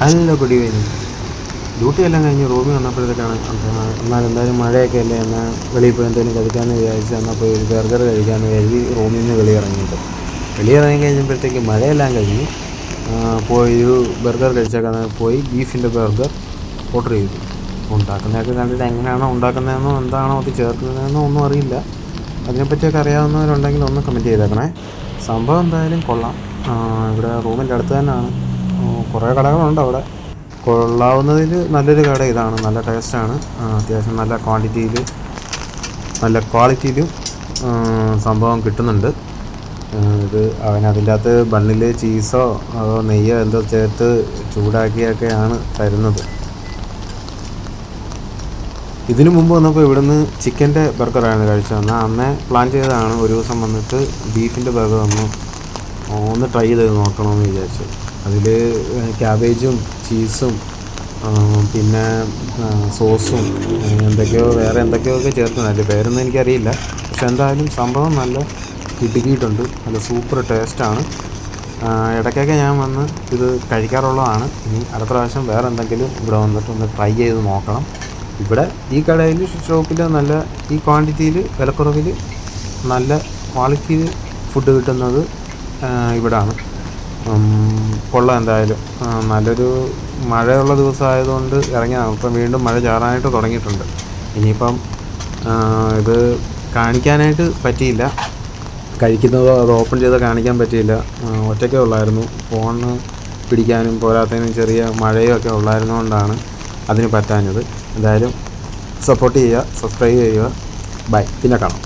Hello good evening duty എല്ലാം കഴിഞ്ഞ് റൂമിൽ വന്നപ്പോഴത്തേക്കാണ് എന്നാൽ എന്തായാലും മഴയൊക്കെ അല്ലേ എന്നാൽ വെളിയിൽ പോയി എന്തെങ്കിലും കഴിക്കാമെന്ന് വിചാരിച്ച് എന്നാൽ പോയി ഒരു ബർഗർ കഴിക്കാമെന്ന് കരുതി റൂമിൽ നിന്ന് വെളിയിറങ്ങിയിട്ട് വെളിയിറങ്ങി കഴിഞ്ഞപ്പോഴത്തേക്ക് മഴയെല്ലാം കഴിഞ്ഞ് പോയി ഒരു ബർഗർ കഴിച്ചേക്കാൻ പോയി ബീഫിന്റെ ബർഗർ ഓർഡർ ചെയ്തു. ഉണ്ടാക്കുന്നതൊക്കെ കണ്ടിട്ട് എങ്ങനെയാണോ ഉണ്ടാക്കുന്നതെന്നോ എന്താണോ അത് ചേർക്കുന്നതെന്നോ ഒന്നും അറിയില്ല. അതിനെപ്പറ്റിയൊക്കെ അറിയാവുന്നവരുണ്ടെങ്കിൽ ഒന്ന് കമന്റ് ചെയ്തേക്കണേ. സംഭവം എന്തായാലും കൊള്ളാം. ഇവിടെ റൂമിന്റെ അടുത്ത് തന്നെയാണ്. കുറേ കടകളുണ്ട് അവിടെ. കൊള്ളാവുന്നതിൽ നല്ലൊരു കട ഇതാണ്. നല്ല ടേസ്റ്റാണ് അത്യാവശ്യം നല്ല ക്വാണ്ടിറ്റിയിൽ നല്ല ക്വാളിറ്റിയിലും സംഭവം കിട്ടുന്നുണ്ട്. ഇത് അവൻ അതിന്റെ അകത്ത് ബണ്ണിൽ ചീസോ അതോ നെയ്യോ എന്തോ ചേർത്ത് ചൂടാക്കിയൊക്കെയാണ് തരുന്നത്. ഇതിനു മുമ്പ് വന്നപ്പോൾ ഇവിടുന്ന് ചിക്കന്റെ ബർഗറാണ് കഴിച്ചത്. എന്നാൽ അന്നേ പ്ലാൻ ചെയ്തതാണ്. ഒരു ദിവസം വന്നിട്ട് ബീഫിന്റെ ബർഗർ ഒന്ന് ഒന്ന് ട്രൈ ചെയ്ത് നോക്കണമെന്ന് വിചാരിച്ചു. അതിൽ ക്യാബേജും ചീസും പിന്നെ സോസും എന്തൊക്കെയോ വേറെ എന്തൊക്കെയോ ഒക്കെ നല്ല അതിന്റെ പേരൊന്നും എനിക്കറിയില്ല. പക്ഷെ എന്തായാലും സംഭവം നല്ല കിടുക്കിയിട്ടുണ്ട്. നല്ല സൂപ്പർ ടേസ്റ്റാണ്. ഇടയ്ക്കൊക്കെ ഞാൻ വന്ന് ഇത് കഴിക്കാറുള്ളതാണ്. ഇനി അടുത്ത പ്രാവശ്യം വേറെ എന്തെങ്കിലും ഇവിടെ വന്നിട്ട് ഒന്ന് ട്രൈ ചെയ്ത് നോക്കണം. ഇവിടെ ഈ കടയിൽ ഷോപ്പിൽ നല്ല ഈ ക്വാണ്ടിറ്റിയിൽ വിലക്കുറവിൽ നല്ല ക്വാളിറ്റിയിൽ ഫുഡ് കിട്ടുന്നത് ഇവിടാണ്. കൊള്ളാം എന്തായാലും. നല്ലൊരു മഴയുള്ള ദിവസമായതുകൊണ്ട് ഇറങ്ങിയതാണ് ഇപ്പം വീണ്ടും മഴ ചാറാനായിട്ട് തുടങ്ങിയിട്ടുണ്ട്. ഇനിയിപ്പം ഇത് കാണിക്കാനായിട്ട് പറ്റിയില്ല. കഴിക്കുന്നതോ അത് ഓപ്പൺ ചെയ്ത് കാണിക്കാൻ പറ്റിയില്ല. ഒറ്റയ്ക്കേ ഉള്ളായിരുന്നു. ഫോണ് പിടിക്കാനും പോരാത്തതിനും ചെറിയ മഴയും ഒക്കെ ഉള്ളായിരുന്നുകൊണ്ടാണ് അതിന് പറ്റാഞ്ഞത്. എന്തായാലും സപ്പോർട്ട് ചെയ്യുക സബ്സ്ക്രൈബ് ചെയ്യുക. ബൈ. പിന്നെ കാണാം.